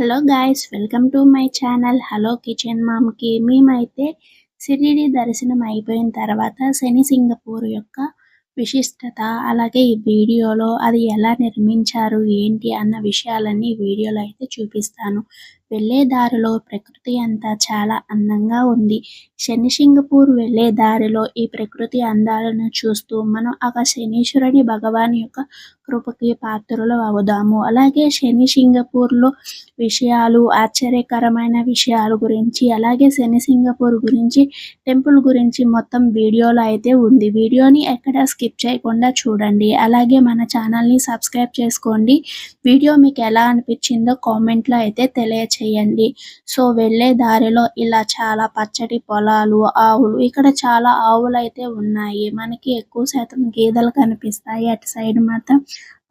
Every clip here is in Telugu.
Hello guys welcome to my channel. Hello kitchen మామ్కి. మేమైతే సిరిడి దర్శనం అయిపోయిన తర్వాత శని సింగపూర్ యొక్క విశిష్టత అలాగే ఈ వీడియోలో అది ఎలా నిర్మించారు ఏంటి అన్న విషయాలన్నీ వీడియోలో అయితే చూపిస్తాను. వెళ్ళే దారిలో ప్రకృతి అంతా చాలా అందంగా ఉంది. శనిసింగపూర్ వెళ్ళే దారిలో ఈ ప్రకృతి అందాలను చూస్తూ మనం ఆ శనీశ్వరుని భగవాన్ యొక్క కృపకి పాత్రలు అవుదాము. అలాగే శని సింగపూర్లో విషయాలు ఆశ్చర్యకరమైన విషయాల గురించి అలాగే శని సింగపూర్ గురించి టెంపుల్ గురించి మొత్తం వీడియోలో అయితే ఉంది. వీడియోని ఎక్కడ స్కిప్ చేయకుండా చూడండి. అలాగే మన ఛానల్ని సబ్స్క్రైబ్ చేసుకోండి. వీడియో మీకు ఎలా అనిపించిందో కామెంట్లో అయితే చేయండి. సో వెళ్ళే దారిలో ఇలా చాలా పచ్చటి పొలాలు ఆవులు ఇక్కడ చాలా ఆవులు అయితే ఉన్నాయి. మనకి ఎక్కువ శాతం గేదెలు కనిపిస్తాయి. అటు సైడ్ మాత్రం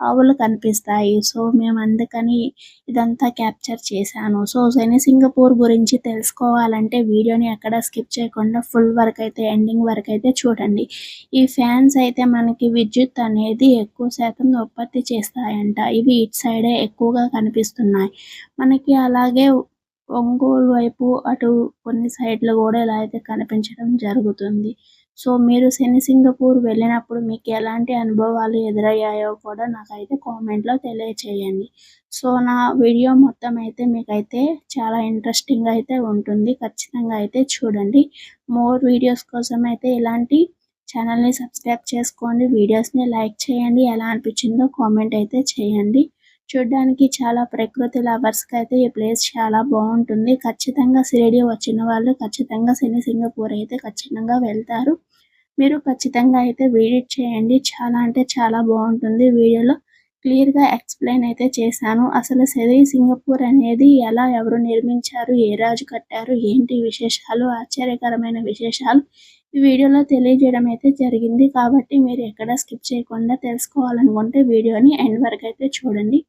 ఆవులు కనిపిస్తాయి. సో మేము అందుకని ఇదంతా క్యాప్చర్ చేశాను. సో శని సింగపూర్ గురించి తెలుసుకోవాలంటే వీడియోని ఎక్కడ స్కిప్ చేయకుండా ఫుల్ వరకు అయితే ఎండింగ్ వరకు అయితే చూడండి. ఈ ఫ్యాన్స్ అయితే మనకి విద్యుత్ అనేది ఎక్కువ శాతం ఉత్పత్తి చేస్తాయంట. ఇవి ఇటు సైడే ఎక్కువగా కనిపిస్తున్నాయి. మనకి అలాగే ఒంగోలు వైపు అటు కొన్ని సైడ్లు కూడా ఇలా అయితే కనిపించడం జరుగుతుంది. సో మీరు శని సింగపూర్ వెళ్ళినప్పుడు మీకు ఎలాంటి అనుభవాలు ఎదురయ్యాయో కూడా నాకైతే కామెంట్లో తెలియచేయండి. సో నా వీడియో మొత్తం అయితే మీకైతే చాలా ఇంట్రెస్టింగ్ అయితే ఉంటుంది. ఖచ్చితంగా అయితే చూడండి. మోర్ వీడియోస్ కోసం అయితే ఇలాంటి ఛానల్ని సబ్స్క్రైబ్ చేసుకోండి. వీడియోస్ని లైక్ చేయండి. ఎలా అనిపించిందో కామెంట్ అయితే చేయండి. చూడ్డానికి చాలా ప్రకృతి లవర్స్కి అయితే ఈ ప్లేస్ చాలా బాగుంటుంది. ఖచ్చితంగా షిరిడి వచ్చిన వాళ్ళు ఖచ్చితంగా శని సింగపూర్ అయితే ఖచ్చితంగా వెళ్తారు. మీరు ఖచ్చితంగా అయితే విజిట్ చేయండి. చాలా అంటే చాలా బాగుంటుంది వీడియోలో. క్లియర్గా ఎక్స్ప్లెయిన్ అయితే చేశాను. అసలు శని సింగపూర్ అనేది ఎలా ఎవరు నిర్మించారు ఏ రాజు కట్టారు ఏంటి విశేషాలు ఆశ్చర్యకరమైన విశేషాలు ఈ వీడియోలో తెలియజేయడం అయితే జరిగింది. కాబట్టి మీరు ఎక్కడ స్కిప్ చేయకుండా తెలుసుకోవాలనుకుంటే వీడియోని ఎండ్ వరకు అయితే చూడండి.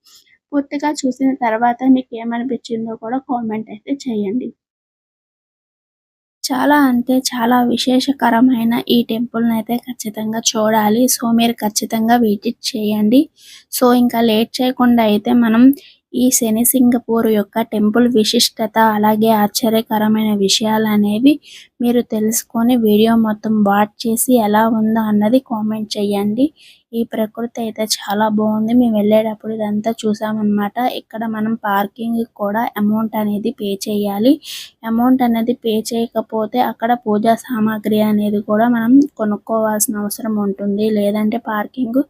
పూర్తిగా చూసిన తర్వాత మీకు ఏమనిపించిందో కూడా కామెంట్ అయితే చేయండి. చాలా అంటే చాలా విశేషకరమైన ఈ టెంపుల్ అయితే ఖచ్చితంగా చూడాలి. సో మీరు ఖచ్చితంగా విజిట్ చేయండి. సో ఇంకా లేట్ చేయకుండా అయితే మనం ఈ శని సింగపూర్ యొక్క టెంపుల్ విశిష్టత అలాగే ఆశ్చర్యకరమైన విషయాలు అనేవి మీరు తెలుసుకొని వీడియో మొత్తం వాచ్ చేసి ఎలా ఉందో అన్నది కామెంట్ చేయండి. ఈ ప్రకృతి అయితే చాలా బాగుంది. మేము వెళ్ళేటప్పుడు ఇదంతా చూసామన్నమాట. ఇక్కడ మనం పార్కింగ్ కూడా అమౌంట్ అనేది పే చేయాలి. అమౌంట్ అనేది పే చేయకపోతే అక్కడ పూజా సామాగ్రి అనేది కూడా మనం కొనుక్కోవాల్సిన అవసరం ఉంటుంది. లేదంటే పార్కింగ్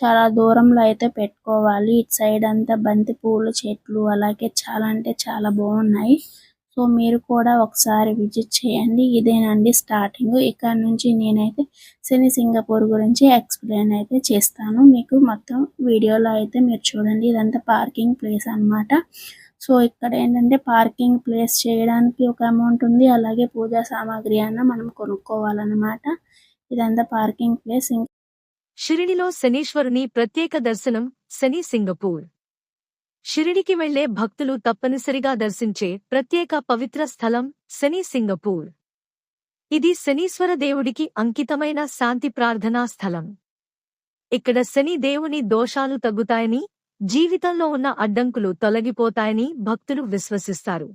చాలా దూరంలో అయితే పెట్టుకోవాలి. ఇటు సైడ్ అంతా బంతి పూలు చెట్లు అలాగే చాలా అంటే చాలా బాగున్నాయి. సో మీరు కూడా ఒకసారి విజిట్ చేయండి. ఇదేనండి స్టార్టింగ్. ఇక్కడ నుంచి నేనైతే శని సింగపూర్ గురించి ఎక్స్ప్లెయిన్ అయితే చేస్తాను. మీకు మొత్తం వీడియోలో అయితే మీరు చూడండి. ఇదంతా పార్కింగ్ ప్లేస్ అన్నమాట. సో ఇక్కడ ఏంటంటే పార్కింగ్ ప్లేస్ చేయడానికి ఒక అమౌంట్ ఉంది. అలాగే పూజా సామాగ్రి అన్న మనం కొనుక్కోవాలన్నమాట. ఇదంతా పార్కింగ్ ప్లేస్. షిరిడిలో శనీశ్వరుని ప్రత్యేక దర్శనం శని సింగపూర్. షిరిడికి వెళ్ళే భక్తులు తప్పనిసరిగా దర్శించే ప్రత్యేక పవిత్ర స్థలం శని సింగపూర్. ఇది శనీశ్వర దేవుడికి అంకితమైన శాంతి ప్రార్థనా స్థలం. ఇక్కడ శని దేవుని దోషాలు తగ్గుతాయని జీవితంలో ఉన్న అడ్డంకులు తొలగిపోతాయని భక్తులు విశ్వసిస్తారు.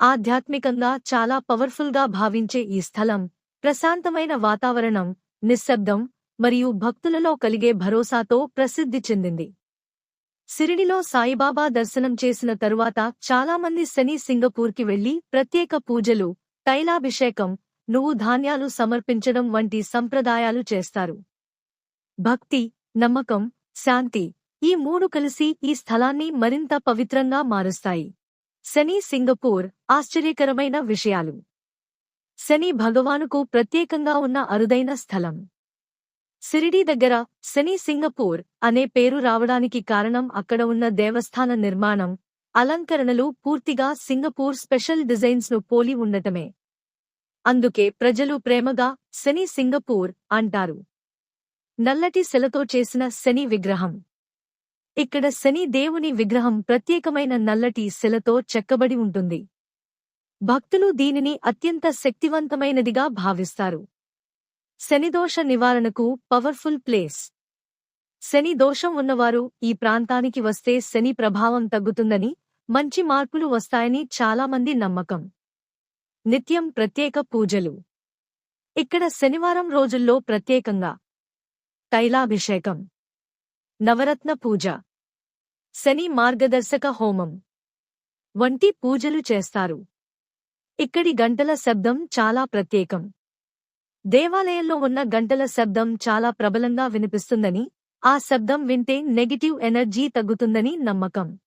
ఆధ్యాత్మికంగా చాలా పవర్ఫుల్గా భావించే ఈ స్థలం ప్రశాంతమైన వాతావరణం నిశ్శబ్దం మరియు భక్తులలో కలిగే భరోసాతో ప్రసిద్ధి చెందింది. సిరిడిలో సాయిబాబా దర్శనం చేసిన తరువాత చాలామంది శని సింగపూర్కి వెళ్ళి ప్రత్యేక పూజలు తైలాభిషేకం నువ్వు ధాన్యాలు సమర్పించడం వంటి సంప్రదాయాలు చేస్తారు. భక్తి నమ్మకం శాంతి ఈ మూడు కలిసి ఈ స్థలాన్ని మరింత పవిత్రంగా మారుస్తాయి. శని సింగపూర్ ఆశ్చర్యకరమైన విషయాలు. శని భగవానుకు ప్రత్యేకంగా ఉన్న అరుదైన స్థలం. సిరిడి దగ్గర శని సింగపూర్ అనే పేరు రావడానికి కారణం అక్కడ ఉన్న దేవస్థాన నిర్మాణం అలంకరణలు పూర్తిగా సింగపూర్ స్పెషల్ డిజైన్స్ను పోలి ఉండటమే. అందుకే ప్రజలు ప్రేమగా శని సింగపూర్ అంటారు. నల్లటి శిలతో చేసిన శని విగ్రహం. ఇక్కడ శని దేవుని విగ్రహం ప్రత్యేకమైన నల్లటి శిలతో చెక్కబడి ఉంటుంది. భక్తులు దీనిని అత్యంత శక్తివంతమైనదిగా భావిస్తారు. శనిదోష నివారణకు పవర్ఫుల్ ప్లేస్. శని దోషం ఉన్నవారు ఈ ప్రాంతానికి వస్తే శని ప్రభావం తగ్గుతుందని మంచి మార్పులు వస్తాయని చాలామంది నమ్మకం. నిత్యం ప్రత్యేక పూజలు. ఇక్కడ శనివారం రోజుల్లో ప్రత్యేకంగా. తైలాభిషేకం. నవరత్న పూజ. శని మార్గదర్శక హోమం. వంటి పూజలు చేస్తారు. ఇక్కడి గంటల శబ్దం చాలా ప్రత్యేకం. దేవాలయంలో ఉన్న గంటల శబ్దం చాలా ప్రబలంగా వినిపిస్తుందని ఆ శబ్దం వింటే నెగిటివ్ ఎనర్జీ తగ్గుతుందని నమ్మకం.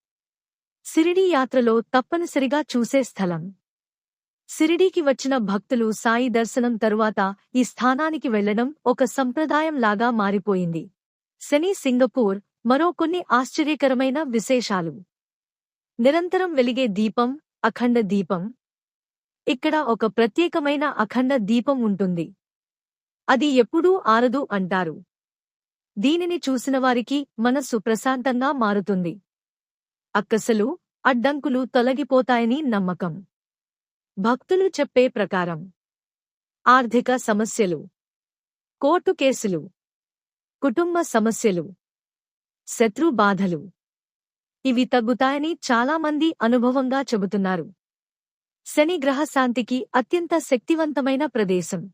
సిరిడి యాత్రలో తప్పనిసరిగా చూసే స్థలం. సిరిడీకి వచ్చిన భక్తులు సాయి దర్శనం తరువాత ఈ స్థానానికి వెళ్ళడం ఒక సంప్రదాయం లాగా మారిపోయింది. శని సింగపూర్ మరో కొన్ని ఆశ్చర్యకరమైన విశేషాలు. నిరంతరం వెలిగే దీపం అఖండ దీపం. ఇక్కడ ఒక ప్రత్యేకమైన అఖండ దీపం ఉంటుంది. అది ఎప్పుడూ ఆరదు అంటారు. దీనిని చూసినవారికి మనస్సు ప్రశాంతంగా మారుతుంది. అక్కసలు అడ్డంకులు తొలగిపోతాయని నమ్మకం. భక్తులు చెప్పే ప్రకారం. ఆర్థిక సమస్యలు. కోర్టు కేసులు. కుటుంబ సమస్యలు. శత్రు బాధలు. ఇవి తగ్గుతాయని చాలామంది అనుభవంగా చెబుతున్నారు. శని గ్రహశాంతికి అత్యంత శక్తివంతమైన ప్రదేశం.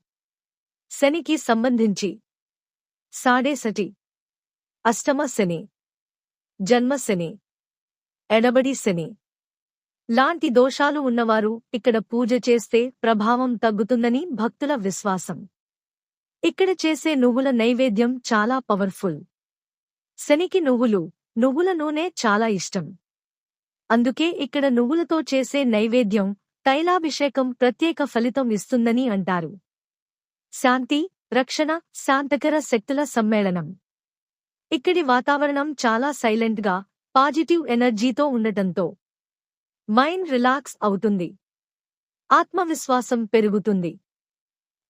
శనికి సంబంధించి. సాడేసటి అష్టమ శని. జన్మ శని. ఎడబడి శని. లాంటి దోషాలు ఉన్నవారు ఇక్కడ పూజ చేస్తే ప్రభావం తగ్గుతుందని భక్తుల విశ్వాసం. ఇక్కడ చేసే నువ్వుల నైవేద్యం చాలా పవర్ఫుల్. శనికి నువ్వులు నువ్వుల నూనె చాలా ఇష్టం. అందుకే ఇక్కడ నువ్వులతో చేసే నైవేద్యం తైలాభిషేకం ప్రత్యేక ఫలితం ఇస్తుందని అంటారు. శాంతి రక్షణ శాంతకర శక్తుల సమ్మేళనం. ఇక్కడి వాతావరణం చాలా సైలెంట్గా పాజిటివ్ ఎనర్జీతో ఉండటంతో. మైండ్ రిలాక్స్ అవుతుంది. ఆత్మవిశ్వాసం పెరుగుతుంది.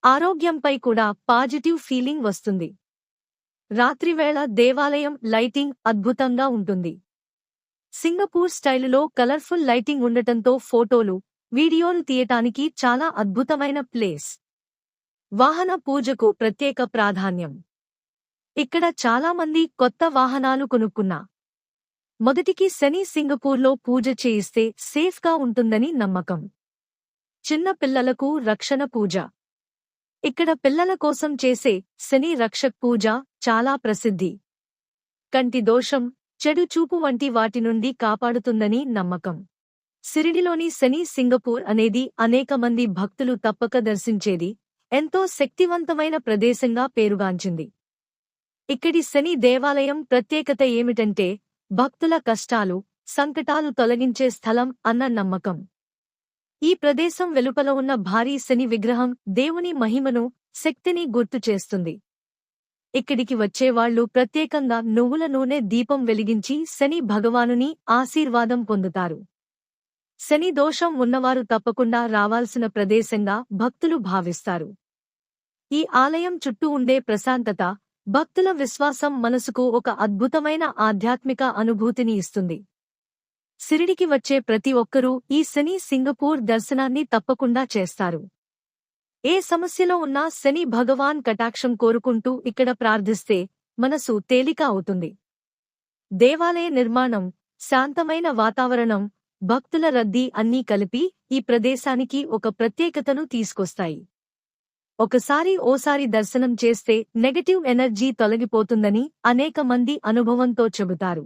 ఆరోగ్యంపై కూడా పాజిటివ్ ఫీలింగ్ వస్తుంది. రాత్రివేళ దేవాలయం లైటింగ్ అద్భుతంగా ఉంటుంది. సింగపూర్ స్టైలులో కలర్ఫుల్ లైటింగ్ ఉండటంతో ఫోటోలు వీడియోలు తీయటానికి చాలా అద్భుతమైన ప్లేస్. వాహన పూజకు ప్రత్యేక ప్రాధాన్యం. ఇక్కడ చాలామంది కొత్త వాహనాలు కొనుక్కున్నా. మొదటికి శని సింగపూర్లో పూజ చేయిస్తే సేఫ్గా ఉంటుందని నమ్మకం. చిన్న పిల్లలకు రక్షణ పూజ. ఇక్కడ పిల్లల కోసం చేసే శని రక్షక్ పూజ చాలా ప్రసిద్ధి. కంటి దోషం చెడు చూపు వంటి వాటి నుండి కాపాడుతుందని నమ్మకం. సిరిడిలోని శని సింగపూర్ అనేది అనేక మంది భక్తులు తప్పక దర్శించేది ఎంతో శక్తివంతమైన ప్రదేశంగా పేరుగాంచింది. ఇక్కడి శని దేవాలయం ప్రత్యేకత ఏమిటంటే భక్తుల కష్టాలు సంకటాలు తొలగించే స్థలం అన్న నమ్మకం. ఈ ప్రదేశం వెలుపల ఉన్న భారీ శని విగ్రహం దేవుని మహిమను శక్తిని గుర్తు చేస్తుంది. ఇక్కడికి వచ్చేవాళ్ళు ప్రత్యేకంగా నువ్వుల నూనె దీపం వెలిగించి శని భగవానుని ఆశీర్వాదం పొందుతారు. శని దోషం ఉన్నవారు తప్పకుండా రావాల్సిన ప్రదేశంగా భక్తులు భావిస్తారు. ఈ ఆలయం చుట్టూ ఉండే ప్రశాంతత భక్తుల విశ్వాసం మనసుకు ఒక అద్భుతమైన ఆధ్యాత్మిక అనుభూతిని ఇస్తుంది. సిరిడికి వచ్చే ప్రతి ఒక్కరూ ఈ శని సింగపూర్ దర్శనాన్ని తప్పకుండా చేస్తారు. ఏ సమస్యలో ఉన్నా శని భగవాన్ కటాక్షం కోరుకుంటూ ఇక్కడ ప్రార్థిస్తే మనసు తేలిక అవుతుంది. దేవాలయ నిర్మాణం శాంతమైన వాతావరణం భక్తుల రద్దీ అన్నీ కలిపి ఈ ప్రదేశానికి ఒక ప్రత్యేకతను తీసుకొస్తాయి. ఒకసారి ఓసారి దర్శనం చేస్తే నెగటివ్ ఎనర్జీ తొలగిపోతుందని అనేక మంది అనుభవంతో చెబుతారు.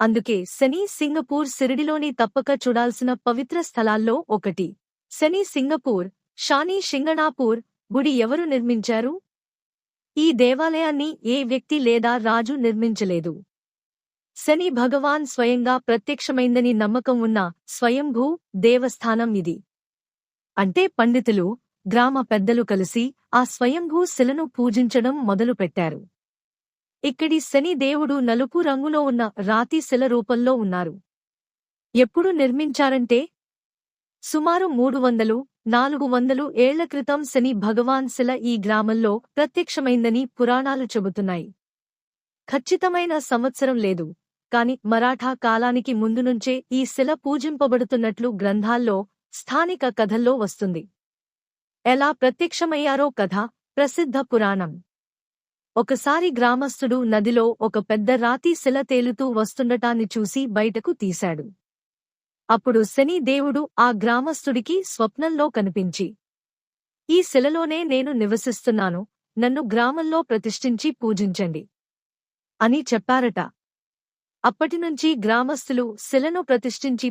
అందుకే శని సింగపూర్ సిరిడిలోని తప్పక చూడాల్సిన పవిత్ర స్థలాల్లో ఒకటి. శని సింగపూర్ షానీ షింగణాపూర్ గుడి ఎవరు నిర్మించారు? ఈ దేవాలయాన్ని ఏ వ్యక్తి లేదా రాజు నిర్మించలేదు. శని భగవాన్ స్వయంగా ప్రత్యక్షమైందని నమ్మకం ఉన్న స్వయంభూ దేవస్థానం ఇది. అంటే పండితులు గ్రామ పెద్దలు కలిసి ఆ స్వయంభూ శిలను పూజించడం మొదలుపెట్టారు. ఇక్కడి శని దేవుడు నలుపు రంగులో ఉన్న రాతి శిల రూపంలో ఉన్నారు. ఎప్పుడు నిర్మించారంటే? సుమారు మూడు వందలు నాలుగు వందలు ఏళ్ళ క్రితం శని భగవాన్ శిల ఈ గ్రామంలో ప్రత్యక్షమైందని పురాణాలు చెబుతున్నాయి. ఖచ్చితమైన సంవత్సరం లేదు కాని మరాఠా కాలానికి ముందు నుంచే ఈ శిల పూజింపబడుతున్నట్లు గ్రంథాల్లో స్థానిక కథల్లో వస్తుంది. ఎలా ప్రత్యక్షమయ్యారో కథ ప్రసిద్ధ పురాణం. ఒకసారి గ్రామస్థుడు నదిలో ఒక పెద్ద రాతి శిల తేలుతూ వస్తుండటాన్ని చూసి బయటకు తీశాడు. అప్పుడు శని దేవుడు ఆ గ్రామస్థుడికి స్వప్నంలో కనిపించి ఈ శిలలోనే నేను నివసిస్తున్నాను నన్ను గ్రామంలో ప్రతిష్ఠించి పూజించండి అని చెప్పారట. అప్పటినుంచి గ్రామస్థులు శిలను ప్రతిష్ఠించి